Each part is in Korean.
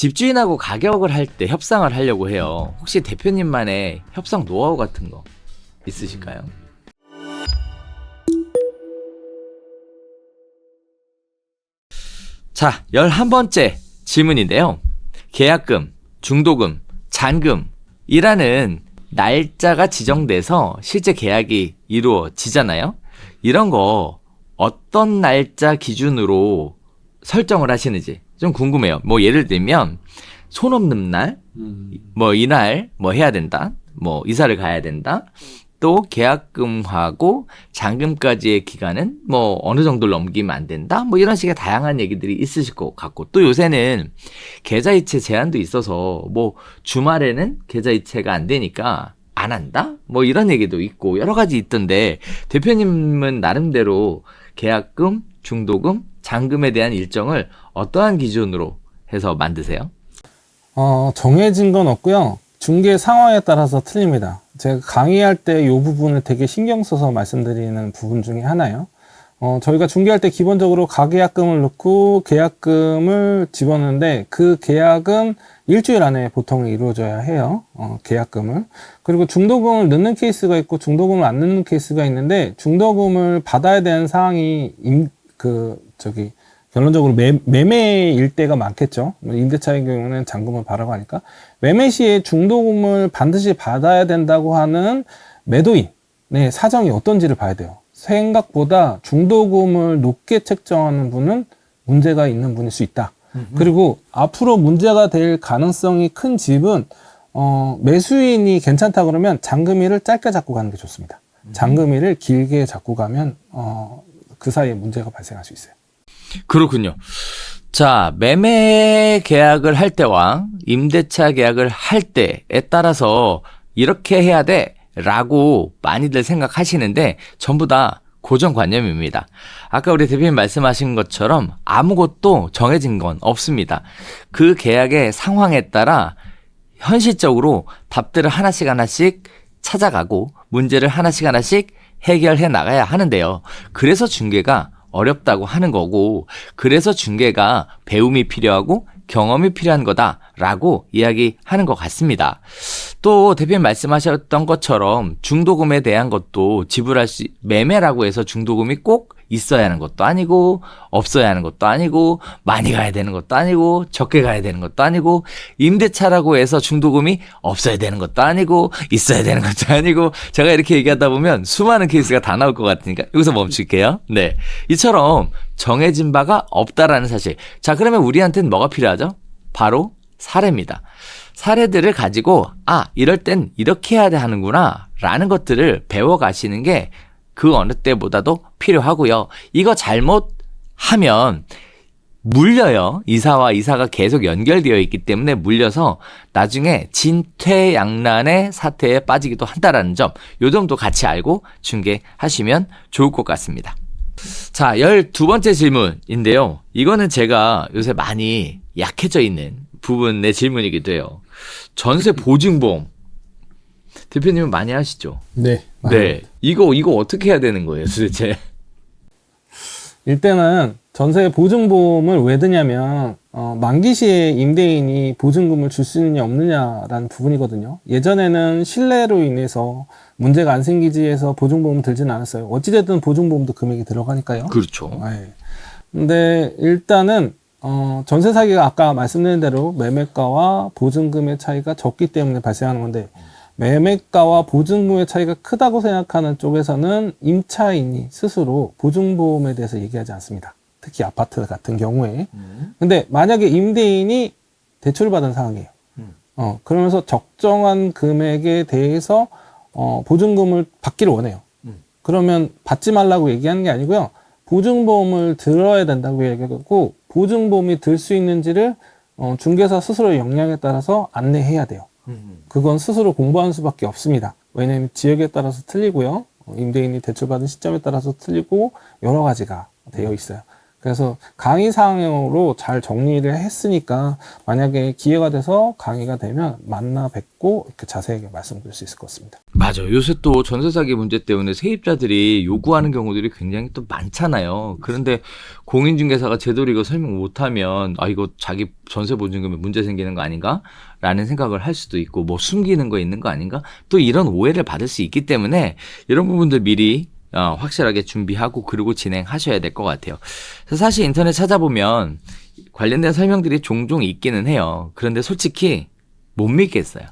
집주인하고 가격을 할 때 협상을 하려고 해요. 혹시 대표님만의 협상 노하우 같은 거 있으실까요? 자, 11번째 질문인데요. 계약금, 중도금, 잔금이라는 날짜가 지정돼서 실제 계약이 이루어지잖아요. 이런 거 어떤 날짜 기준으로 설정을 하시는지 좀 궁금해요. 뭐 예를 들면 손 없는 날, 뭐 이날 뭐 해야 된다. 뭐 이사를 가야 된다. 또 계약금하고 잔금까지의 기간은 뭐 어느 정도를 넘기면 안 된다. 뭐 이런 식의 다양한 얘기들이 있으실 것 같고 또 요새는 계좌이체 제한도 있어서 뭐 주말에는 계좌이체가 안 되니까 안 한다? 뭐 이런 얘기도 있고 여러 가지 있던데 대표님은 나름대로 계약금, 중도금, 잔금에 대한 일정을 어떠한 기준으로 해서 만드세요? 어, 정해진 건 없고요. 중개 상황에 따라서 틀립니다. 제가 강의할 때 이 부분을 되게 신경 써서 말씀드리는 부분 중에 하나예요. 어, 저희가 중개할 때 기본적으로 가계약금을 넣고 계약금을 집어넣는데 그 계약은 일주일 안에 보통 이루어져야 해요. 어, 계약금을. 그리고 중도금을 넣는 케이스가 있고 중도금을 안 넣는 케이스가 있는데 중도금을 받아야 되는 상황이 임, 그, 저기, 결론적으로 매, 매매일 때가 많겠죠. 뭐 임대차의 경우는 잔금을 바라고 하니까. 매매 시에 중도금을 반드시 받아야 된다고 하는 매도인의 사정이 어떤지를 봐야 돼요. 생각보다 중도금을 높게 책정하는 분은 문제가 있는 분일 수 있다. 그리고 앞으로 문제가 될 가능성이 큰 집은 어, 매수인이 괜찮다 그러면 잔금일을 짧게 잡고 가는 게 좋습니다. 잔금일을 길게 잡고 가면 어, 그 사이에 문제가 발생할 수 있어요. 그렇군요. 자, 매매 계약을 할 때와 임대차 계약을 할 때에 따라서 이렇게 해야 돼 라고 많이들 생각하시는데 전부 다 고정관념입니다. 아까 우리 대표님 말씀하신 것처럼 아무것도 정해진 건 없습니다. 그 계약의 상황에 따라 현실적으로 답들을 하나씩 하나씩 찾아가고 문제를 하나씩 하나씩 해결해 나가야 하는데요. 그래서 중개가 어렵다고 하는 거고, 그래서 중개가 배움이 필요하고 경험이 필요한 거다라고 이야기하는 것 같습니다. 또 대표님 말씀하셨던 것처럼 중도금에 대한 것도 지불할 수, 매매라고 해서 중도금이 꼭 있어야 하는 것도 아니고, 없어야 하는 것도 아니고, 많이 가야 되는 것도 아니고, 적게 가야 되는 것도 아니고, 임대차라고 해서 중도금이 없어야 되는 것도 아니고, 있어야 되는 것도 아니고, 제가 이렇게 얘기하다 보면 수많은 케이스가 다 나올 것 같으니까 여기서 멈출게요. 네. 이처럼 정해진 바가 없다라는 사실. 자, 그러면 우리한테는 뭐가 필요하죠? 바로 사례입니다. 사례들을 가지고, 아, 이럴 땐 이렇게 해야 하는구나, 라는 것들을 배워 가시는 게 그 어느 때보다도 필요하고요. 이거 잘못하면 물려요. 이사와 이사가 계속 연결되어 있기 때문에 물려서 나중에 진퇴양난의 사태에 빠지기도 한다라는 점, 요 점도 같이 알고 중개하시면 좋을 것 같습니다. 자, 12번째 질문인데요. 이거는 제가 요새 많이 약해져 있는 부분의 질문이기도 해요. 전세 보증보험. 대표님은 많이 하시죠? 네. 네. 이거, 이거 어떻게 해야 되는 거예요, 도대체? 일단은 전세 보증보험을 왜 드냐면 어, 만기 시에 임대인이 보증금을 줄 수 있느냐 없느냐라는 부분이거든요. 예전에는 신뢰로 인해서 문제가 안 생기지 해서 보증보험 들지는 않았어요. 어찌됐든 보증보험도 금액이 들어가니까요. 그렇죠. 네. 근데 일단은 어, 전세 사기가 아까 말씀드린 대로 매매가와 보증금의 차이가 적기 때문에 발생하는 건데 매매가와 보증금의 차이가 크다고 생각하는 쪽에서는 임차인이 스스로 보증보험에 대해서 얘기하지 않습니다. 특히 아파트 같은 경우에. 근데 만약에 임대인이 대출을 받은 상황이에요. 음. 어, 그러면서 적정한 금액에 대해서 어, 보증금을 받기를 원해요. 음. 그러면 받지 말라고 얘기하는 게 아니고요. 보증보험을 들어야 된다고 얘기하고 보증보험이 들 수 있는지를 어, 중개사 스스로의 역량에 따라서 안내해야 돼요. 그건 스스로 공부하는 수밖에 없습니다. 왜냐하면 지역에 따라서 틀리고요. 어, 임대인이 대출받은 시점에 따라서 틀리고 여러 가지가 되어 있어요. 그래서 강의 사항으로 잘 정리를 했으니까 만약에 기회가 돼서 강의가 되면 만나 뵙고 이렇게 자세하게 말씀드릴 수 있을 것 같습니다. 맞아. 요새 또 전세 사기 문제 때문에 세입자들이 요구하는 경우들이 굉장히 또 많잖아요. 그런데 공인중개사가 제대로 이거 설명 못하면 아 이거 자기 전세 보증금에 문제 생기는 거 아닌가? 라는 생각을 할 수도 있고 뭐 숨기는 거 있는 거 아닌가? 또 이런 오해를 받을 수 있기 때문에 이런 부분들 미리 어, 확실하게 준비하고 그리고 진행하셔야 될 것 같아요. 사실 인터넷 찾아보면 관련된 설명들이 종종 있기는 해요. 그런데 솔직히 못 믿겠어요.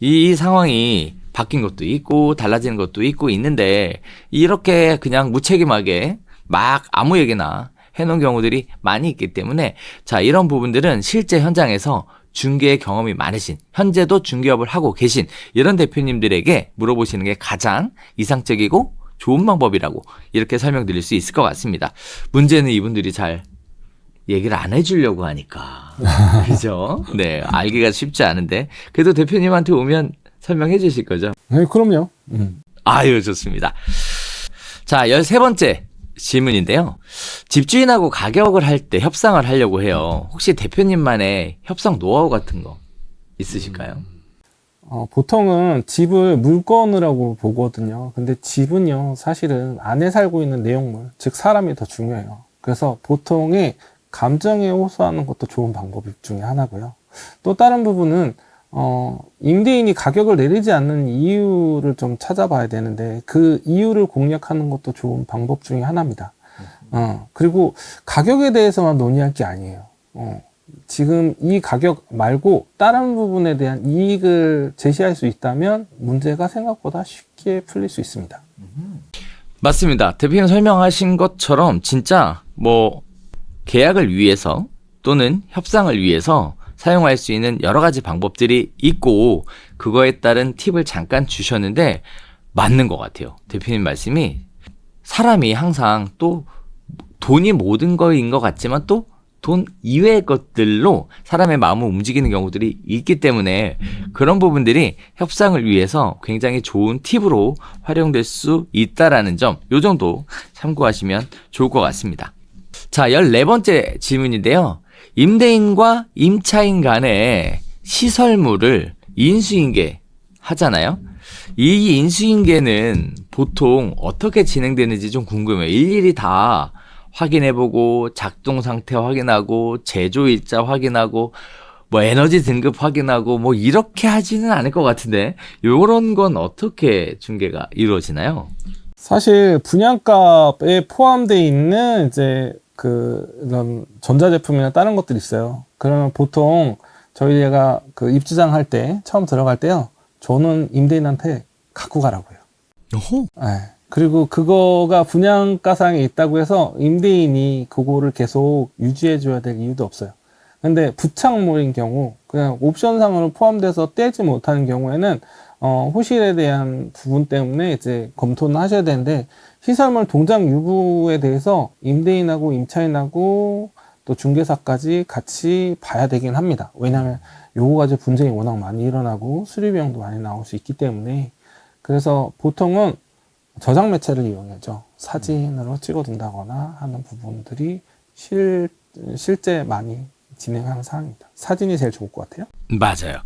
이 상황이 바뀐 것도 있고 달라지는 것도 있고 있는데 이렇게 그냥 무책임하게 막 아무 얘기나 해놓은 경우들이 많이 있기 때문에 자 이런 부분들은 실제 현장에서 중개 경험이 많으신 현재도 중개업을 하고 계신 이런 대표님들에게 물어보시는 게 가장 이상적이고 좋은 방법이라고 이렇게 설명드릴 수 있을 것 같습니다. 문제는 이분들이 잘 얘기를 안 해주려고 하니까. 그죠? 네, 알기가 쉽지 않은데. 그래도 대표님한테 오면 설명해 주실 거죠? 네, 그럼요. 음. 아유, 좋습니다. 자, 13번째 질문인데요. 집주인하고 가격을 할 때 협상을 하려고 해요. 혹시 대표님만의 협상 노하우 같은 거 있으실까요? 어, 보통은 집을 물건이라고 보거든요. 근데 집은요, 사실은 안에 살고 있는 내용물, 즉 사람이 더 중요해요. 그래서 보통의 감정에 호소하는 것도 좋은 방법 중에 하나고요. 또 다른 부분은 어, 임대인이 가격을 내리지 않는 이유를 좀 찾아봐야 되는데 그 이유를 공략하는 것도 좋은 방법 중에 하나입니다. 어, 그리고 가격에 대해서만 논의할 게 아니에요. 어, 지금 이 가격 말고 다른 부분에 대한 이익을 제시할 수 있다면 문제가 생각보다 쉽게 풀릴 수 있습니다. 맞습니다. 대표님 설명하신 것처럼 진짜 뭐 계약을 위해서 또는 협상을 위해서 사용할 수 있는 여러 가지 방법들이 있고 그거에 따른 팁을 잠깐 주셨는데 맞는 것 같아요. 대표님 말씀이 사람이 항상 또 돈이 모든 거인 것 같지만 또 돈 이외의 것들로 사람의 마음을 움직이는 경우들이 있기 때문에 그런 부분들이 협상을 위해서 굉장히 좋은 팁으로 활용될 수 있다라는 점, 요 정도 참고하시면 좋을 것 같습니다. 자, 14번째 질문인데요. 임대인과 임차인 간에 시설물을 인수인계 하잖아요. 이 인수인계는 보통 어떻게 진행되는지 좀 궁금해요. 일일이 다 확인해보고 작동 상태 확인하고 제조 일자 확인하고 뭐 에너지 등급 확인하고 뭐 이렇게 하지는 않을 것 같은데 요런 건 어떻게 중개가 이루어지나요? 사실 분양가에 포함되어 있는 이제 그 이런 전자제품이나 다른 것들이 있어요. 그러면 보통 저희가 그 입주장 할 때 처음 들어갈 때요. 저는 임대인한테 갖고 가라고요. 어허. 네. 그리고 그거가 분양가상에 있다고 해서 임대인이 그거를 계속 유지해 줘야 될 이유도 없어요. 근데 부착물인 경우 그냥 옵션상으로 포함돼서 떼지 못하는 경우에는 어, 호실에 대한 부분 때문에 이제 검토는 하셔야 되는데 시설물 동작 유무에 대해서 임대인하고 임차인하고 또 중개사까지 같이 봐야 되긴 합니다. 왜냐하면 요거 가지고 분쟁이 워낙 많이 일어나고 수리 비용도 많이 나올 수 있기 때문에 그래서 보통은 저장 매체를 이용하죠. 사진으로 찍어둔다거나 하는 부분들이 실, 실제 많이 진행하는 사항입니다. 사진이 제일 좋을 것 같아요. 맞아요.